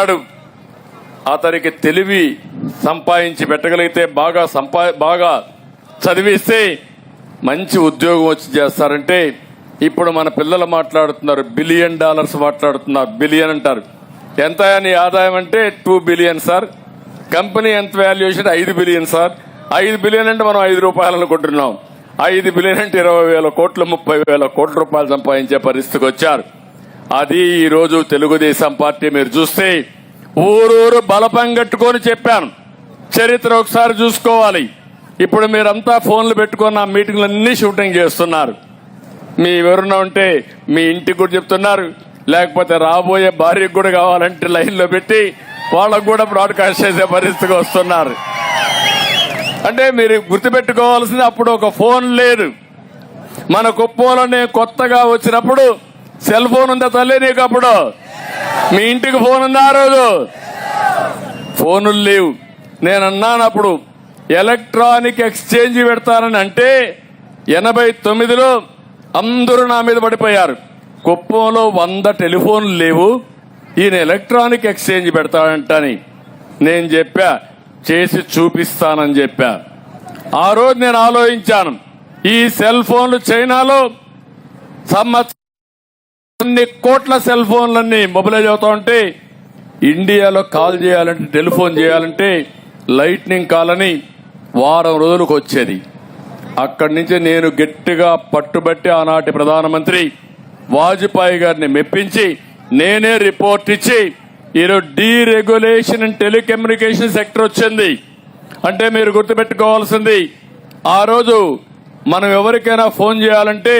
వాడు అతనికి తెలివి సంపాదించి పెట్టగలిగితే బాగా సంపా బాగా చదివిస్తే మంచి ఉద్యోగం వచ్చి చేస్తారంటే ఇప్పుడు మన పిల్లలు మాట్లాడుతున్నారు బిలియన్ డాలర్స్ మాట్లాడుతున్నారు బిలియన్ అంటారు. ఎంత నీ ఆదాయం అంటే టూ బిలియన్ సార్. కంపెనీ ఎంత వాల్యుయేషన్? ఐదు బిలియన్ సార్. ఐదు బిలియన్ అంటే మనం ఐదు రూపాయలు అనుకుంటున్నాం. ఐదు బిలియన్ అంటే ఇరవై వేల కోట్లు ముప్పై వేల కోట్ల రూపాయలు సంపాదించే పరిస్థితికి వచ్చారు. అది ఈరోజు తెలుగుదేశం పార్టీ మీరు చూస్తే ఊరూరు బలపం కట్టుకొని చెప్పాను. చరిత్ర ఒకసారి చూసుకోవాలి. ఇప్పుడు మీరంతా ఫోన్లు పెట్టుకొని ఆ మీటింగ్లన్నీ షూటింగ్ చేస్తున్నారు. మీ ఎవరున్నా ఉంటే మీ ఇంటికి కూడా చెప్తున్నారు. లేకపోతే రాబోయే భార్యకు కూడా కావాలంటే లైన్లో పెట్టి వాళ్ళకు కూడా బ్రాడ్కాస్ట్ చేసే పరిస్థితికి వస్తున్నారు. అంటే మీరు గుర్తుపెట్టుకోవాల్సింది అప్పుడు ఒక ఫోన్ లేదు. మన కుప్పంలోనే కొత్తగా వచ్చినప్పుడు సెల్ ఫోన్ ఉందా తల్లి నీకు అప్పుడు? మీ ఇంటికి ఫోన్ ఉందా ఆ రోజు? ఫోనులు లేవు. నేను అన్నాను అప్పుడు ఎలక్ట్రానిక్ ఎక్స్చేంజ్ పెడతానని అంటే ఎనభై తొమ్మిదిలో అందరూ నా మీద పడిపోయారు. కుప్పంలో వంద టెలిఫోన్లు లేవు. ఈయన ఎలక్ట్రానిక్ ఎక్స్చేంజ్ పెడతాడంటని నేను చెప్పా. చేసి చూపిస్తానని చెప్పా. ఆ రోజు నేను ఆలోచించాను. ఈ సెల్ ఫోన్లు చైనాలో సంవత్సరం కొన్ని కోట్ల సెల్ ఫోన్లన్నీ మొబిలైజ్ అవుతా ఉంటే ఇండియాలో కాల్ చేయాలంటే టెలిఫోన్ చేయాలంటే లైట్నింగ్ కాల్ అని వారం రోజులకు వచ్చేది. అక్కడి నుంచి నేను గట్టిగా పట్టుబట్టి ఆనాటి ప్రధానమంత్రి వాజ్పేయి గారిని మెప్పించి నేనే రిపోర్ట్ ఇచ్చి ఈరోజు డీరెగ్యులేషన్ అండ్ టెలికమ్యూనికేషన్ సెక్టర్ వచ్చింది. అంటే మీరు గుర్తుపెట్టుకోవాల్సింది ఆ రోజు మనం ఎవరికైనా ఫోన్ చేయాలంటే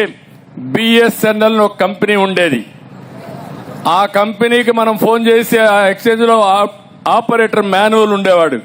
బిఎస్ఎన్ఎల్ ఒక కంపెనీ ఉండేది. ఆ కంపెనీకి మనం ఫోన్ చేసి ఆ ఎక్స్చేంజ్లో ఆపరేటర్ మాన్యువల్ ఉండేవాడు.